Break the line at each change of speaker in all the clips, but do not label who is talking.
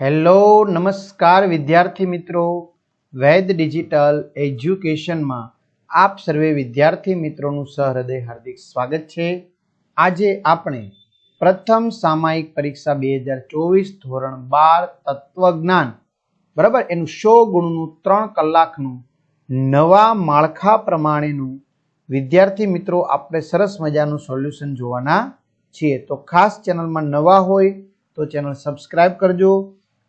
Hello, નમસ્કાર વિદ્યાર્થી મિત્રો. વૈદ ડિજિટલ એજ્યુકેશનમાં આપ સર્વે વિદ્યાર્થી મિત્રોનું સહૃદય હાર્દિક સ્વાગત છે. આજે આપણે પ્રથમ સામાયિક પરીક્ષા બે હજાર ચોવીસ ધોરણ બાર તત્વજ્ઞાન, બરાબર? એનું સો ગુણનું ત્રણ કલાકનું નવા માળખા પ્રમાણેનું વિદ્યાર્થી મિત્રો આપણે સરસ મજાનું સોલ્યુશન જોવાના છીએ. તો ખાસ ચેનલમાં નવા હોય તો ચેનલ સબસ્ક્રાઇબ કરજો.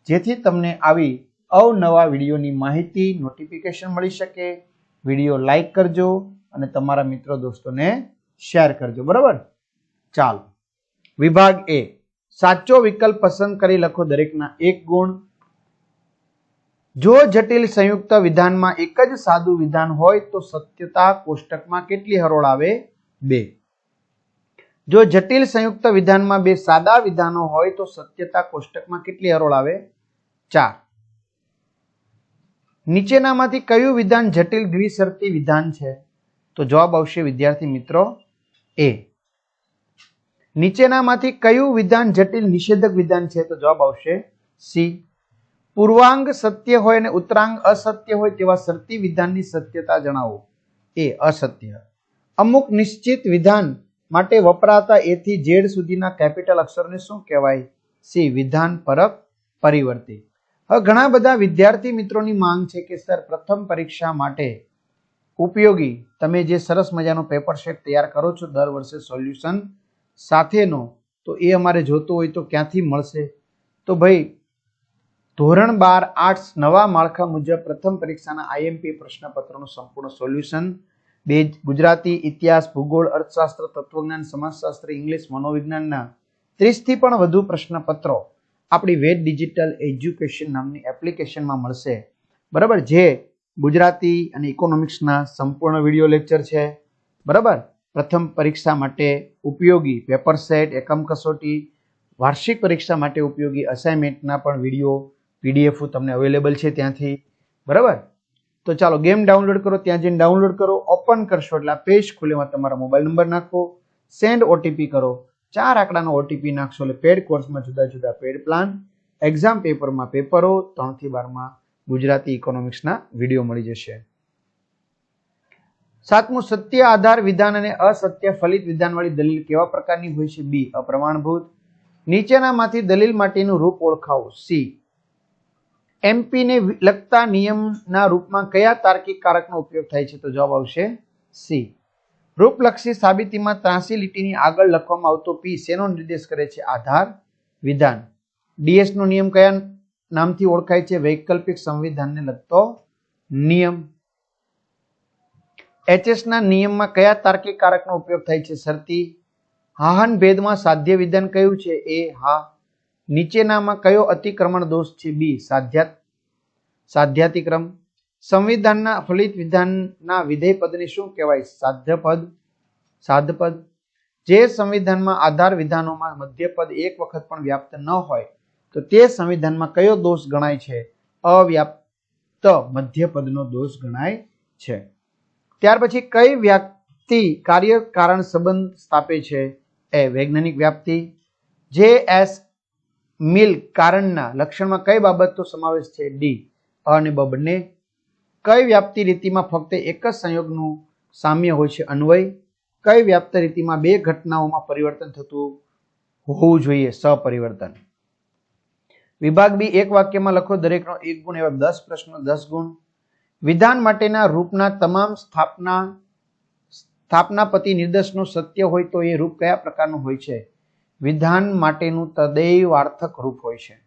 જેથી તમને આવી અવનવા વિડીયોની માહિતી નોટિફિકેશન મળી શકે. વીડિયો લાઈક કરજો અને તમારા મિત્રો દોસ્તોને શેર કરજો. બરાબર? ચાલો. વિભાગ એ સાચો વિકલ્પ પસંદ કરી લખો દરેકના એક ગુણ. જો જટિલ સંયુક્ત વિધાનમાં એક જ સાદું વિધાન હોય તો સત્યતા કોષ્ટકમાં કેટલી હરોળ આવે? બે. જો જટિલ સંયુક્ત વિધાનમાં બે સાદા વિધાનો હોય તો સત્યતા કોષ્ટકમાં કેટલી હરોળ આવે? ચાર. નીચેનામાંથી કયું વિધાન જટિલ દ્વિશરતી વિધાન છે? તો જવાબ આવશે વિદ્યાર્થી મિત્રો એ. નીચેનામાંથી કયું વિધાન જટિલ નિષેધક વિધાન છે? તો જવાબ આવશે સી. પૂર્વાંગ સત્ય હોય અને ઉત્તરાંગ અસત્ય હોય તેવા શરતી વિધાનની સત્યતા જણાવો. એ અસત્ય. અમુક નિશ્ચિત વિધાન માટે વપરાતા એ થી ઝેડ સુધીના કેપિટલ અક્ષરને શું કહેવાય? સી, વિધાન પરક પરિવર્તે. હવે ઘણા બધા વિદ્યાર્થી મિત્રોની માંગ છે કે, સર, પ્રથમ પરીક્ષા માટે ઉપયોગી તમે જે સરસ મજાનો પેપર શેટ તૈયાર કરો છો દર વર્ષે સોલ્યુશન સાથેનો, તો એ અમારે જોતો હોય તો ક્યાંથી મળશે? તો ભાઈ, ધોરણ બાર આર્ટ્સ નવા માળખા મુજબ પ્રથમ પરીક્ષાના આઈએમપી પ્રશ્નપત્રનું સંપૂર્ણ સોલ્યુશન બે ગુજરાતી ઇતિહાસ, ભૂગોળ, અર્થશાસ્ત્ર, તત્વજ્ઞાન, સમાજશાસ્ત્ર, ઇંગ્લિશ, મનોવિજ્ઞાનના ત્રીસથી પણ વધુ પ્રશ્નપત્રો આપણી વેદ ડિજિટલ એજ્યુકેશન નામની એપ્લિકેશનમાં મળશે. બરાબર? જે ગુજરાતી અને ઇકોનોમિક્સના સંપૂર્ણ વીડિયો લેક્ચર છે. બરાબર? પ્રથમ પરીક્ષા માટે ઉપયોગી પેપર સેટ, એકમ કસોટી, વાર્ષિક પરીક્ષા માટે ઉપયોગી અસાઇનમેન્ટના પણ વીડિયો પીડીએફ તમને અવેલેબલ છે ત્યાંથી. બરાબર? તો ચાલો ગેમ ડાઉનલોડ કરો, ત્યાં જઈને ડાઉનલોડ કરો, ઓપન કરશો એટલે આ પેજ ખુલેમાં તમારા મોબાઈલ નંબર નાખો, સેન્ડ ઓટીપી કરો, ચાર આંકડાનો ઓટીપી નાખશો એટલે પેડ કોર્સમાં જુદા જુદા પેડ પ્લાન, એક્ઝામ પેપરમાં પેપરો ત્રણથી બારમાં ગુજરાતી ઇકોનોમિક્સના વીડિયો મળી જશે. સાતમું, સત્ય આધાર વિધાન અને અસત્ય ફલિત વિધાનવાળી દલીલ કેવા પ્રકારની હોય છે? બી, અપ્રમાણભૂત. નીચેનામાંથી દલીલ માટેનું રૂપ ઓળખાવો. સી એમપીને લગતા નિયમના રૂપમાં કયા તાર્કિક કારકનો ઉપયોગ થાય છે? તો જવાબ આવશે સી રૂપલક્ષી સાબિતીમાં ત્રાસી લીટીની આગળ લખવામાં આવતો પી શેનો નિર્દેશ કરે છે? આધાર વિધાન. ડીએસ નો નિયમ કયા નામથી ઓળખાય છે? વૈકલ્પિક સંવિધાનને લગતો નિયમ. એચએસ ના નિયમમાં કયા તાર્કિક કારકનો ઉપયોગ થાય છે? શરતી. હાહન ભેદમાં સાધ્ય વિધાન કયું છે? એ હા નીચેનામાં કયો અતિક્રમણ દોષ છે? બી, સાધ્યાત, સાધ્યાતિક્રમ. સંવિધાનના ફલિત વિધાનના વિધેય પદને શું કહેવાય? સાધ્ય પદ સાધ પદ જે સંવિધાનમાં આધાર વિધાનોમાં મધ્ય પદ એક વખત પણ વ્યાપ્ત ન હોય, તો તે સંવિધાનમાં કયો દોષ ગણાય છે? અવ્યાપ્ત મધ્ય પદનો દોષ ગણાય છે. ત્યાર પછી કઈ વ્યક્તિ કાર્ય કારણ સંબંધ સ્થાપે છે? એ વૈજ્ઞાનિક વ્યાપ્તિ. જે એસ મિલ કારણના લક્ષણમાં કઈ બાબતનો સમાવેશ છે? ડી. અને બ કઈ વ્યાપ્તિ રીતિમાં ફક્ત એક જ સંયોગનું સામ્ય હોય છે? અન્વય કઈ વ્યાપ્ત રીતિમાં બે ઘટનાઓમાં પરિવર્તન થતું હોવું જોઈએ? સપરિવર્તન. વિભાગ બી એક વાક્યમાં લખો, દરેકનો એક ગુણ એવા દસ પ્રશ્નો, દસ ગુણ. વિધાન માટેના રૂપના તમામ સ્થાપના, સ્થાપનાપતિ નિર્દેશનો સત્ય હોય તો એ રૂપ કયા પ્રકારનું હોય છે? વિધાન માટેનું તદૈવાર્થક રૂપ હોય છે.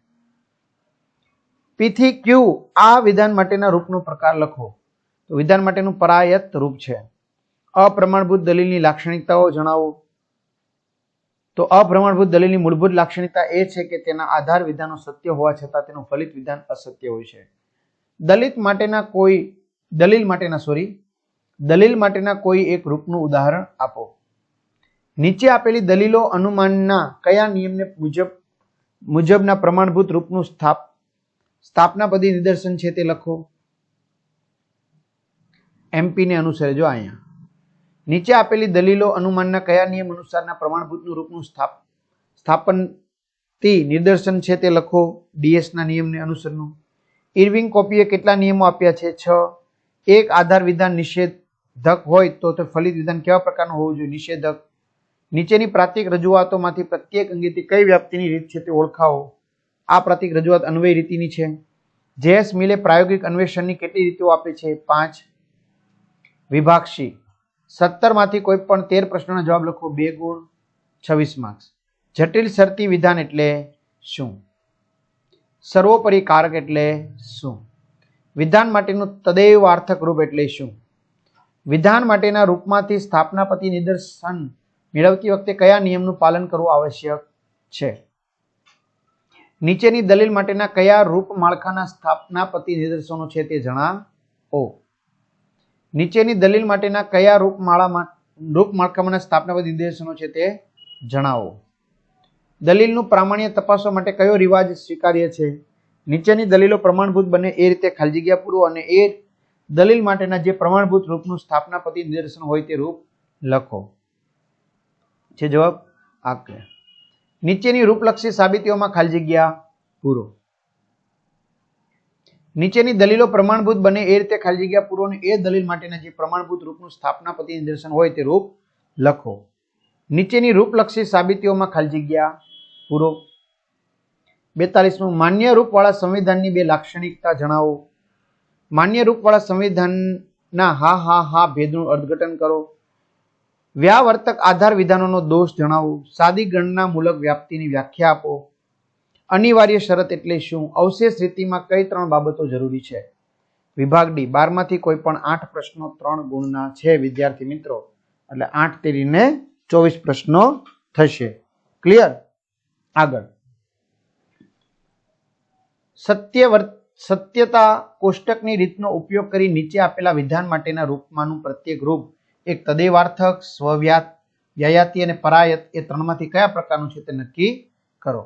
પીથી ક્યુ, આ વિધાન માટેના રૂપનો પ્રકાર લખો. તો વિધાન માટેનું પરાયત રૂપ છે. અપ્રમાણભૂત દલીલની લાક્ષણિકતાઓ જણાવો. તો અપ્રમાણભૂત દલીલની મૂળભૂત લાક્ષણિકતા એ છે કે તેના આધાર વિધાનો સત્ય હોવા છતાં તેનું ફલિત વિધાન અસત્ય હોય છે. દલિત માટેના કોઈ, દલીલ માટેના, સોરી, દલીલ માટેના કોઈ એક રૂપનું ઉદાહરણ આપો. નીચે આપેલી દલીલો અનુમાનના કયા નિયમને મુજબ, મુજબના પ્રમાણભૂત રૂપનું સ્થાપ સ્થાપનાપદી નિદર્શન છે તે લખો. એમપીને અનુસરે, જો અહીંયા. નીચે આપેલી દલીલો અનુમાનના કયા નિયમ અનુસારના પ્રમાણભૂતનું રૂપનું સ્થાપ સ્થાપન તી નિદર્શન છે તે લખો. ડીએસના નિયમને અનુસરનું. ઇરવિંગ કોપીએ કેટલા નિયમો આપ્યા છે? છ. એક, આધાર વિધાન નિષેધક હોય તો તે ફલિત વિધાન કેવા પ્રકારનું હોવું જોઈએ? નિષેધક. નીચેની પ્રાતિક રજૂઆતોમાંથી પ્રત્યેક અંગેથી કઈ વ્યાપ્તિની રીત છે તે ઓળખાવો. આ પ્રતિક રજૂઆત અન્વય રીતિની છે. જેએસ મિલે પ્રાયોગિક અન્વેષણની કેટલી રીતો આપે છે? પાંચ. વિભાગશી. સત્તરમાંથી કોઈ પણ તેર પ્રશ્નોના જવાબ લખો બે ગુણ, છવ્વીસ માર્ક્સ જટિલ શરતી વિધાન એટલે શું? સર્વોપરી કારક એટલે શું? વિધાન માટેનું તદૈવ આર્થક રૂપ એટલે શું? વિધાન માટેના રૂપમાંથી સ્થાપનાપતિ નિદર્શન મેળવતી વખતે કયા નિયમનું પાલન કરવું આવશ્યક છે? નીચેની દલીલ માટેના કયા રૂપ માળખાના સ્થાપનાપતિ નિદર્શનો છે તે જણાવો. નીચેની દલીલ માટેના કયા રૂપ માળામાં, રૂપ માળખામાંના સ્થાપનાપતિ નિદર્શનો છે તે જણાવો. દલીલનું પ્રામાણ્ય તપાસવા માટે કયો રિવાજ સ્વીકાર્ય છે? નીચેની દલીલો પ્રમાણભૂત બને એ રીતે ખાલી જગ્યા પૂરો અને એ દલીલ માટેના જે પ્રમાણભૂત રૂપનું સ્થાપનાપતિ નિદર્શન હોય તે રૂપ લખો. છે જવાબ આકરે. નીચેની રૂપલક્ષી સાબિતીઓમાં ખાલી જગ્યા પૂરો. નીચેની દલીલો પ્રમાણભૂત બને એ રીતે ખાલી જગ્યા પૂરો અને એ દલીલ માટેના જે પ્રમાણભૂત રૂપનું સ્થાપનાપતિ નિદર્શન હોય તે રૂપ લખો. નીચેની રૂપલક્ષી સાબિતીઓમાં ખાલી જગ્યા પૂરો. બેતાલીસમું, માન્ય રૂપવાળા સંવિધાનની બે લાક્ષણિકતા જણાવો. માન્ય રૂપવાળા સંવિધાનના હા હા હા ભેદનું અર્થઘટન કરો. વ્યાવર્તક આધાર વિધાનોનો દોષ જણાવો. સાદી ગણના મૂલક વ્યાપ્તિની વ્યાખ્યા આપો. અનિવાર્ય શરત એટલે શું? અવશેષ રીતિમાં કઈ ત્રણ બાબતો જરૂરી છે? વિભાગ ડી. બારમાંથી કોઈ પણ આઠ પ્રશ્નો ત્રણ ગુણના છે, વિદ્યાર્થી મિત્રો. એટલે આઠ તેરીને ચોવીસ પ્રશ્નો થશે. ક્લિયર આગળ. સત્ય વર્ત સત્યતા કોષ્ટકની રીતનો ઉપયોગ કરી નીચે આપેલા વિધાન માટેના રૂપમાંનું પ્રત્યેક રૂપ એક તદેવાર્થક, સ્વવ્યાત, વ્યાયાતી અને પરાયત એ ત્રણમાંથી કયા પ્રકારનું છે તે નક્કી કરો.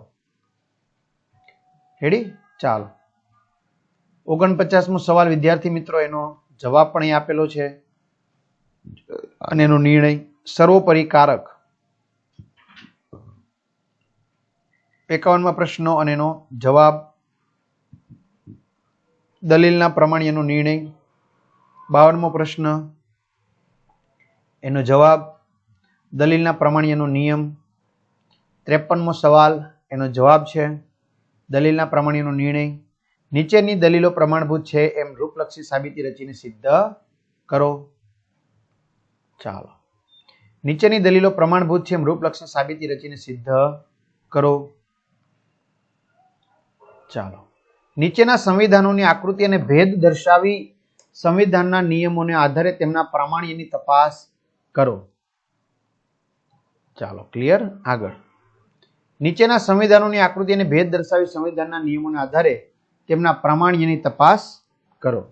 રેડી ચાલો. ઓગણપચાસમો સવાલ, વિદ્યાર્થી મિત્રો, એનો જવાબ પણ અહીં આપેલો છે અને એનો નિર્ણય સર્વોપરી કારક એકાવનમાં પ્રશ્નો અને એનો જવાબ, દલીલના પ્રમાણ્યનો નિર્ણય, બાવનમો પ્રશ્ન એનો જવાબ, દલીલના પ્રમાણ્યનો નિયમ. ત્રેપનમો સવાલ, એનો જવાબ છે, દલીલના પ્રમાણ્યનો નિર્ણય. નીચેની દલીલો પ્રમાણભૂત છે એમ રૂપલક્ષી સાબિતી રચીને સિદ્ધ કરો. ચાલો. નીચેની દલીલો પ્રમાણભૂત છે એમ રૂપલક્ષી સાબિતી રચીને સિદ્ધ કરો. ચાલો. નીચેના સંવિધાનોની આકૃતિ અને ભેદ દર્શાવી સંવિધાનના નિયમોને આધારે તેમના પ્રામાણ્યની તપાસ કરો. ચાલો ક્લિયર આગળ. નીચેના સંવિધાનોની આકૃતિ ભેદ દર્શાવી સંવિધાનના નિયમોના આધારે તેમના પ્રામાણ્યની તપાસ કરો.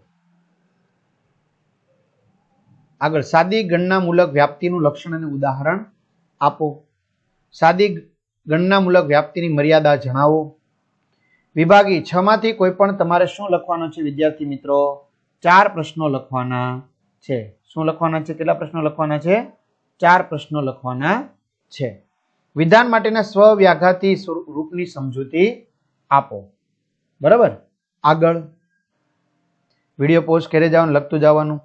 આગળ, સાદી ગણનામૂલક વ્યાપ્તિનું લક્ષણ અને ઉદાહરણ આપો. સાદી ગણનામૂલક વ્યાપ્તિની મર્યાદા જણાવો. વિભાગી છ માંથી કોઈ પણ તમારે શું લખવાનું છે? વિદ્યાર્થી મિત્રો, ચાર પ્રશ્નો લખવાના. છે. શું લખવાના છે? કેટલા પ્રશ્નો લખવાના છે? ચાર પ્રશ્નો લખવાના છે. વિધાન માટેના સ્વવ્યાઘાતી રૂપની સમજૂતી આપો. બરાબર? આગળ. વીડિયો પોસ્ટ કરે જવાનું, લખતું જવાનું.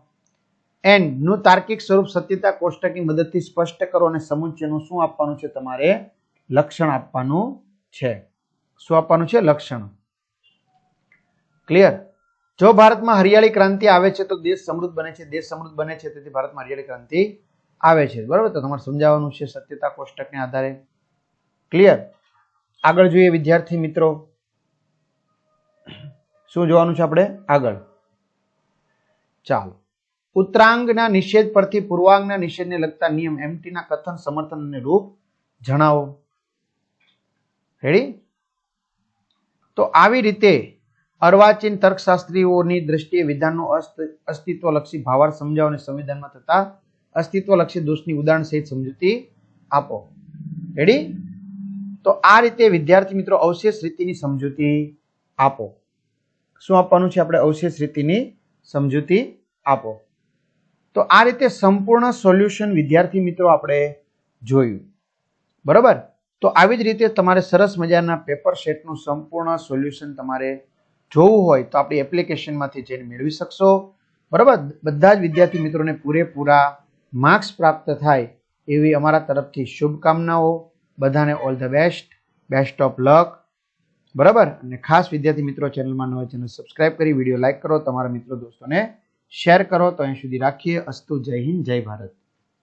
એન્ડ, નું તાર્કિક સ્વરૂપ સત્યતા કોષ્ટકની મદદથી સ્પષ્ટ કરો અને સમુચ્ચયનું શું આપવાનું છે? તમારે લક્ષણ આપવાનું છે. શું આપવાનું છે? લક્ષણ. ક્લિયર? જો ભારતમાં હરિયાળી ક્રાંતિ આવે છે, તો દેશ સમૃદ્ધ બને છે, દેશ સમૃદ્ધ બને છે, તેથી ભારતમાં હરિયાળી ક્રાંતિ આવે છે. બરાબર? તો તમારે સમજાવવાનું છે સત્યતા કોષ્ટકને આધારે. ક્લિયર આગળ જોઈએ વિદ્યાર્થી મિત્રો. શું જોવાનું છે આપણે? આગળ. ચાલો. ઉત્તરાંગના નિષેધ પરથી પૂર્વાંગના નિષેધને લગતા નિયમ એમટીના કથન, સમર્થન અને રૂપ જણાવો. રેડી તો આવી રીતે અર્વાચીન તર્કશાસ્ત્રીઓની દ્રષ્ટિએ વિધાનનું અસ્ત- અસ્તિત્વલક્ષી ભાવાર્થ સમજાવો અને સંવિધાનમાં થતા અસ્તિત્વલક્ષી દોષની ઉદાહરણ સહિત સમજૂતી આપો. રેડી તો આ રીતે વિદ્યાર્થી મિત્રો અવશેષ રીતિની સમજૂતી આપો. શું આપવાનું છે આપણે અવશેષ રીતિની સમજૂતી આપો? તો આ રીતે સંપૂર્ણ સોલ્યુશન વિદ્યાર્થી મિત્રો આપણે જોયું. બરાબર? તો આવી જ રીતે તમારે સરસ મજાના પેપર સેટનું સંપૂર્ણ સોલ્યુશન તમારે જોવું હોય તો આપણી એપ્લિકેશનમાંથી જઈને મેળવી શકશો. બરાબર? બધા જ વિદ્યાર્થી મિત્રોને પૂરેપૂરા માર્ક્સ પ્રાપ્ત થાય એવી અમારા તરફથી શુભકામનાઓ. બધાને all the best best of luck બરાબર? અને ખાસ વિદ્યાર્થી મિત્રો ચેનલમાં નવા ચેનલ સબસ્ક્રાઇબ કરી વીડિયો લાઇક કરો, તમારા મિત્રો દોસ્તોને શેર કરો. તો અહીં સુધી રાખીએ. અસ્તુ, જય હિન્દ, જય ભારત.